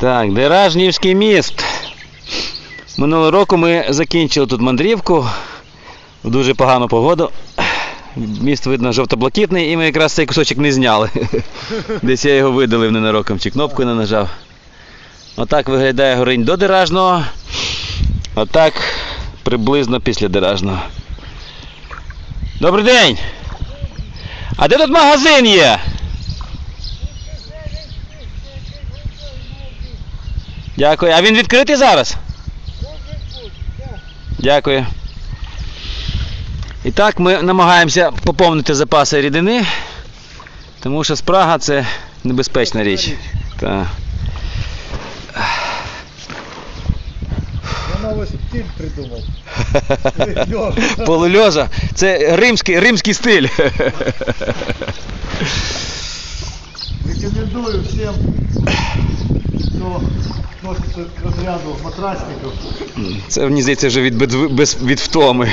Так, Деражнівський міст. Минулого року ми закінчили тут мандрівку в дуже погану погоду. Міст видно жовто-блакитний, і ми якраз цей кусочок не зняли. Десь я його видалив ненароком чи кнопку не нажав. Отак виглядає горинь до Деражного. Отак приблизно після Деражного. Добрий день! А де тут магазин є? Дякую. А він відкритий зараз? Дякую. І так ми намагаємося поповнити запаси рідини, тому що спрага це небезпечна річ. Так. Стиль придумав. Полульоза. Це римський, римський стиль. Рекомендую кто относится матрасників. Це мені здається вже від, від, від втоми.